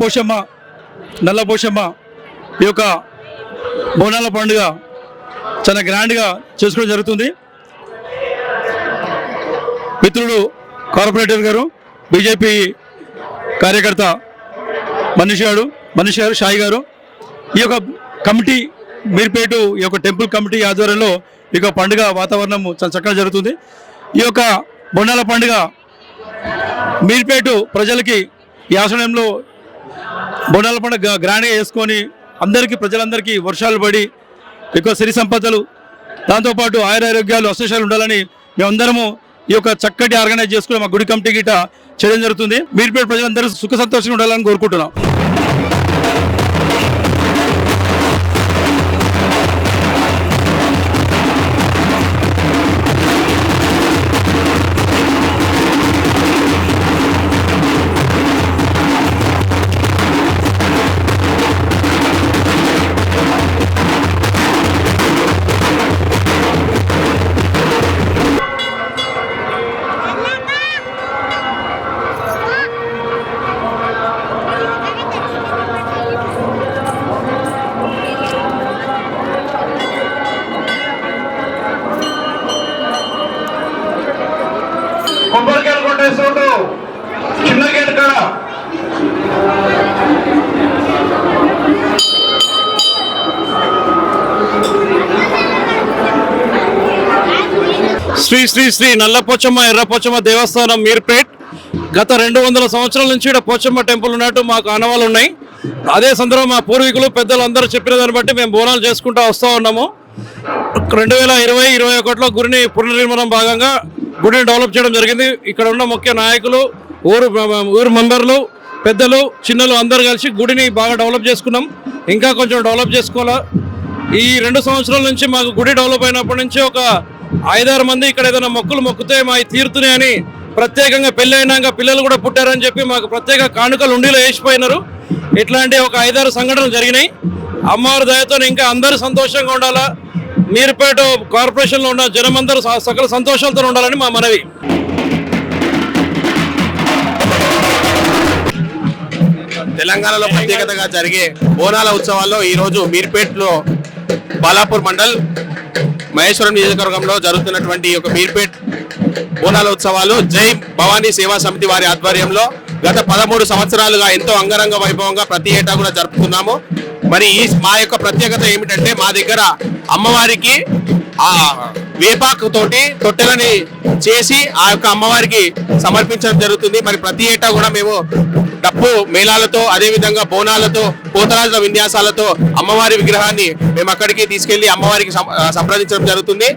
పోషమ్మ నల్ల పోషమ్మ ఈ యొక్క బోనాల పండుగ చాలా గ్రాండ్గా చేసుకోవడం జరుగుతుంది. మిత్రుడు కార్పొరేటర్ గారు బీజేపీ కార్యకర్త మనిషి గారు మనిషి గారు షాయి గారు. ఈ యొక్క కమిటీ మీర్పేటు ఈ యొక్క టెంపుల్ కమిటీ ఆధ్వర్యంలో ఈ యొక్క పండుగ వాతావరణం చాలా చక్కగా జరుగుతుంది. ఈ యొక్క బొండాల పండుగ మీర్పేటు ప్రజలకి ఈ ఆశ్రయంలో బొండాల పండుగ గ్రాండ్గా వేసుకొని అందరికీ ప్రజలందరికీ వర్షాలు పడి ఎక్కువ సిరి సంపదలు దాంతోపాటు ఆయురారోగ్యాలు అశేషాలు ఉండాలని మేమందరము ఈ యొక్క చక్కటి ఆర్గనైజ్ చేసుకుని మా గుడి కమిటీ గిట చేయడం జరుగుతుంది. మీరుపేట ప్రజలందరూ సుఖ సంతోషంగా ఉండాలని కోరుకుంటున్నాం. శ్రీ శ్రీ శ్రీ నల్లపోచమ్మ ఎర్రపోచమ్మ దేవస్థానం మీర్పేట్. గత రెండు వందల సంవత్సరాల నుంచి ఇక్కడ పోచమ్మ టెంపుల్ ఉన్నట్టు మాకు ఆనవాళ్ళు ఉన్నాయి. అదే సందర్భం మా పూర్వీకులు పెద్దలు అందరూ చెప్పిన దాన్ని బట్టి మేము బోనాలు చేసుకుంటూ వస్తూ ఉన్నాము. రెండు వేల ఇరవై ఇరవై ఒకటిలో గుడిని పునర్నిర్మాణం భాగంగా గుడిని డెవలప్ చేయడం జరిగింది. ఇక్కడ ఉన్న ముఖ్య నాయకులు ఊరు ఊరు మెంబర్లు పెద్దలు చిన్నలు అందరు కలిసి గుడిని బాగా డెవలప్ చేసుకున్నాం. ఇంకా కొంచెం డెవలప్ చేసుకోవాలా? ఈ రెండు సంవత్సరాల నుంచి మాకు గుడి డెవలప్ అయినప్పటి నుంచి ఒక ఐదారు మంది ఇక్కడ ఏదైనా మొక్కులు మొక్కుతే మా తీరుతున్నాయి అని ప్రత్యేకంగా పెళ్ళైనాక పిల్లలు కూడా పుట్టారని చెప్పి మాకు ప్రత్యేక కానుకలు ఉండిలో వేసిపోయినారు. ఇట్లాంటి ఒక ఐదారు సంఘటనలు జరిగినాయి. అమ్మవారి దయతో ఇంకా అందరూ సంతోషంగా ఉండాలా? మీరుపేట కార్పొరేషన్లో ఉన్న జనమందరూ స- సకల సంతోషాలతో ఉండాలని మా మనవి. తెలంగాణలో ప్రత్యేకతగా జరిగే బోనాల ఉత్సవాల్లో ఈ రోజు మీర్పేట్లో బాలాపూర్ మండల్ మహేశ్వరం నియోజకవర్గంలో జరుగుతున్నటువంటి ఒక యొక్క మీర్పేట్ బోనాల ఉత్సవాలు జై భవానీ సేవా సమితి వారి ఆధ్వర్యంలో గత పదమూడు సంవత్సరాలుగా ఎంతో అంగరంగ వైభవంగా ప్రతి ఏటా కూడా జరుపుతున్నాము మరి ఈ మా యొక్క ప్రత్యేకత ఏమిటంటే మా దగ్గర అమ్మవారికి ఆ వేపాకు తోటి తొట్టెలని చేసి ఆ యొక్క అమ్మవారికి సమర్పించడం జరుగుతుంది. మరి ప్రతి ఏటా కూడా మేము డప్పు మేళాలతో అదే విధంగా బోనాలతో పోతరాజుల విన్యాసాలతో అమ్మవారి విగ్రహాన్ని మేము అక్కడికి తీసుకెళ్ళి అమ్మవారికి సంప్రదించడం జరుగుతుంది.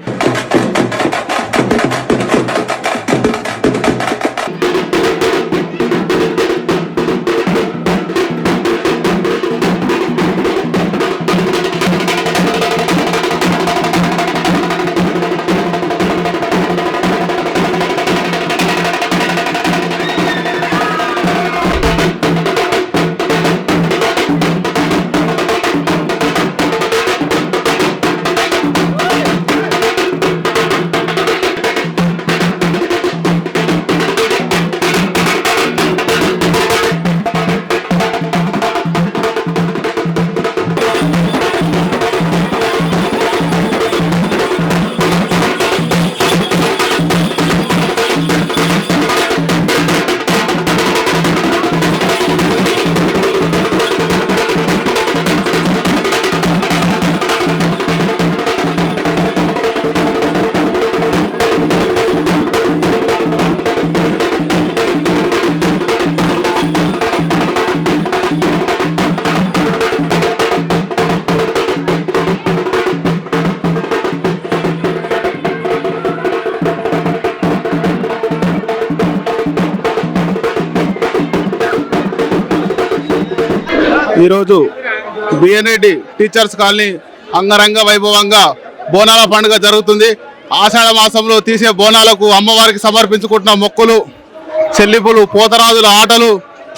ఈరోజు బిఎన్ఐటి టీచర్స్ కాలనీ అంగరంగ వైభవంగా బోనాల పండుగ జరుగుతుంది. ఆషాఢ మాసంలో తీసే బోనాలకు అమ్మవారికి సమర్పించుకుంటున్న మొక్కులు చెల్లింపులు పోతరాజుల ఆటలు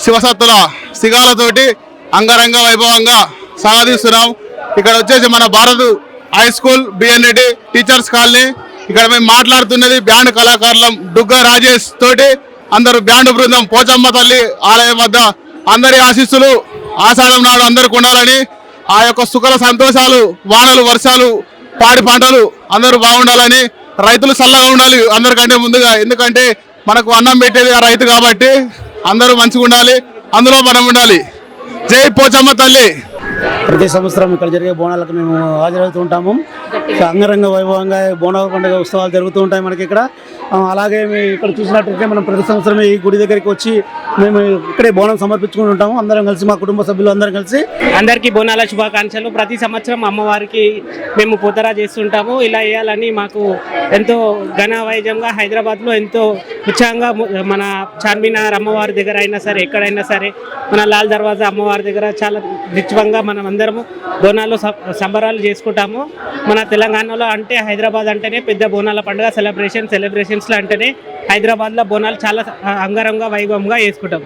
శివసత్తుల సిగాలతోటి అంగరంగ వైభవంగా సాగదీస్తున్నాం. ఇక్కడ వచ్చేసి మన Bharat high school BNIT teachers colony. ఇక్కడ మేము మాట్లాడుతున్నది బ్యాండ్ కళాకారులం డుగ్గా రాజేష్ తోటి. అందరూ బ్యాండ్ బృందం పోచమ్మ తల్లి ఆలయం వద్ద అందరి ఆశీస్సులు. ఆషాఢం నాడు అందరికి కొనాలని. ఆ యొక్క సుఖల సంతోషాలు వానలు వర్షాలు పాడి పంటలు అందరూ బాగుండాలని రైతులు చల్లగా ఉండాలి అందరికంటే ముందుగా. ఎందుకంటే మనకు అన్నం పెట్టేది ఆ రైతు కాబట్టి అందరూ మంచిగా ఉండాలి అందులో మనం ఉండాలి. జై పోచమ్మ తల్లి. ప్రతి సంవత్సరం ఇక్కడ జరిగే బోనాలకు మేము హాజరవుతూ ఉంటాము. అంగరంగ వైభవంగా బోనాల పండుగ ఉత్సవాలు జరుగుతూ ఉంటాయి మనకి ఇక్కడ. అలాగే మేము ఇక్కడ చూసినట్టయితే మనం ప్రతి సంవత్సరం ఈ గుడి దగ్గరికి వచ్చి మేము ఇక్కడే బోనం సమర్పించుకుని ఉంటాము. అందరం కలిసి మా కుటుంబ సభ్యులు అందరం కలిసి అందరికీ బోనాల శుభాకాంక్షలు. ప్రతి సంవత్సరం అమ్మవారికి మేము పూతరా చేస్తుంటాము. ఇలా వేయాలని మాకు ఎంతో ఘన వైద్యంగా హైదరాబాద్లో ఎంతో ఉత్సాహంగా మన చార్మినార్ అమ్మవారి దగ్గర అయినా సరే ఎక్కడైనా సరే మన లాల్ దర్వాజా అమ్మవారి దగ్గర చాలా నిత్యంగా మనం అందరము బోనాలు సంబరాలు చేసుకుంటాము. మన తెలంగాణలో అంటే హైదరాబాద్ అంటేనే పెద్ద బోనాల పండుగ సెలబ్రేషన్ సెలబ్రేషన్స్లో అంటేనే హైదరాబాద్లో బోనాలు చాలా అంగరంగ వైభవంగా వేసుకుంటాం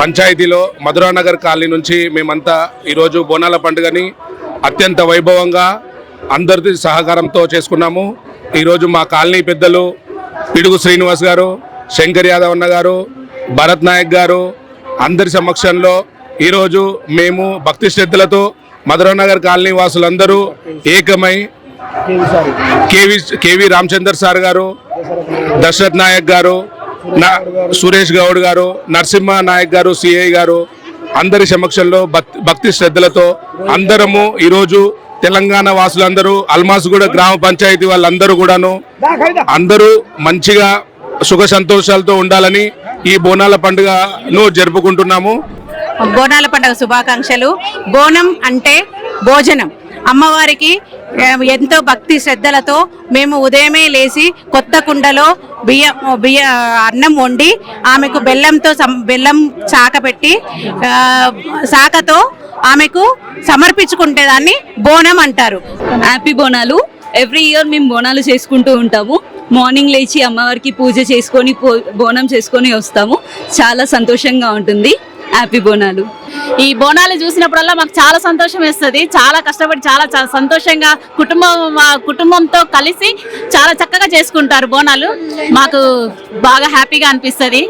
పంచాయతీలో మధురానగర్ కాలనీ నుంచి మేమంతా ఈరోజు బోనాల పండుగని అత్యంత వైభవంగా అందరి సహకారంతో చేసుకున్నాము. ఈరోజు మా కాలనీ పెద్దలు పిడుగు శ్రీనివాస్ గారు శంకర్ యాదవ్ అన్న గారు భరత్ నాయక్ గారు అందరి సమక్షంలో ఈరోజు మేము భక్తి శ్రద్ధలతో మధురానగర్ కాలనీ వాసులందరూ ఏకమై కేవి కేవి రామచందర్ సార్ గారు దశరథ్ నాయక్ గారు నా సురేష్ గౌడ్ గారు నరసింహ నాయక్ గారు సిఐ గారు అందరి సమక్షంలో భక్తి శ్రద్ధలతో అందరము ఈరోజు తెలంగాణ వాసులందరూ అల్మాస్గూడ గ్రామ పంచాయతీ వాళ్ళందరూ కూడాను అందరూ మంచిగా సుఖ సంతోషాలతో ఉండాలని ఈ బోనాల పండుగను జరుపుకుంటున్నాము. బోనాల పండుగ శుభాకాంక్షలు. బోనం అంటే భోజనం. అమ్మవారికి ఎంతో భక్తి శ్రద్ధలతో మేము ఉదయమే లేచి కొత్త కుండలో బియ్య బియ్య అన్నం వండి ఆమెకు బెల్లంతో సం- బెల్లం చాక పెట్టి శాఖతో ఆమెకు సమర్పించుకుంటే దాన్ని బోనం అంటారు. హ్యాపీ బోనాలు. ఎవ్రీ ఇయర్ మేము బోనాలు చేసుకుంటూ ఉంటాము. మార్నింగ్ లేచి అమ్మవారికి పూజ చేసుకొని బోనం చేసుకొని వస్తాము. చాలా సంతోషంగా ఉంటుంది. హ్యాపీ బోనాలు. ఈ బోనాలు చూసినప్పుడల్లా మాకు చాలా సంతోషం వేస్తుంది. చాలా కష్టపడి చాలా చాలా సంతోషంగా కుటుంబం మా కుటుంబంతో కలిసి చాలా చక్కగా చేసుకుంటారు బోనాలు. మాకు బాగా హ్యాపీగా అనిపిస్తుంది.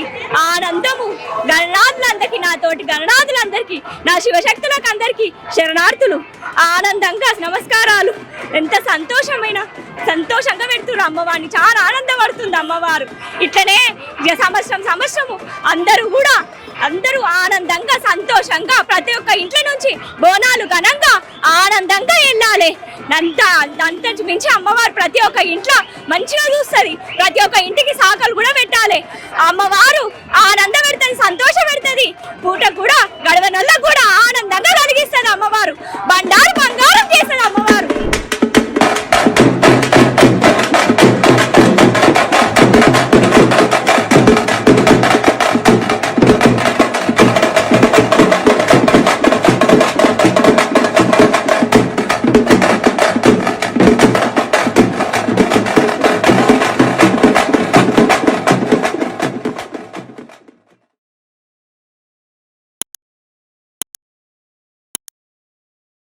ఉంది ఆనందము గణనాథులందరికీ నా తోటి గణనాథులందరికీ నా శివశక్తులకు అందరికీ శరణార్థులు. ఆనందంగా నమస్కారాలు. ఎంత సంతోషమైన సంతోషంగా పెడుతున్నారు అమ్మవారిని. చాలా ఆనందపడుతుంది అమ్మవారు. ఇట్లనే ఇక సంవత్సరం సంవత్సరము అందరూ కూడా అందరూ ఆనందంగా సంతోషంగా ప్రతి ఒక్క ఇంట్లో నుంచి బోనాలు ఘనంగా ఆనందంగా వెళ్ళాలి. అంత అంతటి మించి అమ్మవారు ప్రతి ఒక్క ఇంట్లో మంచిగా చూస్తుంది. ప్రతి ఒక్క ఇంటికి సాకలు కూడా పెట్టాలి. అమ్మవారు ఆనందం పెడుతుంది సంతోషం పెడుతుంది. పూట కూడా గడవనొల్ల కూడా ఆనందంగా కలిగిస్తుంది అమ్మవారు. బండారు బంగారం చేస్తుంది అమ్మ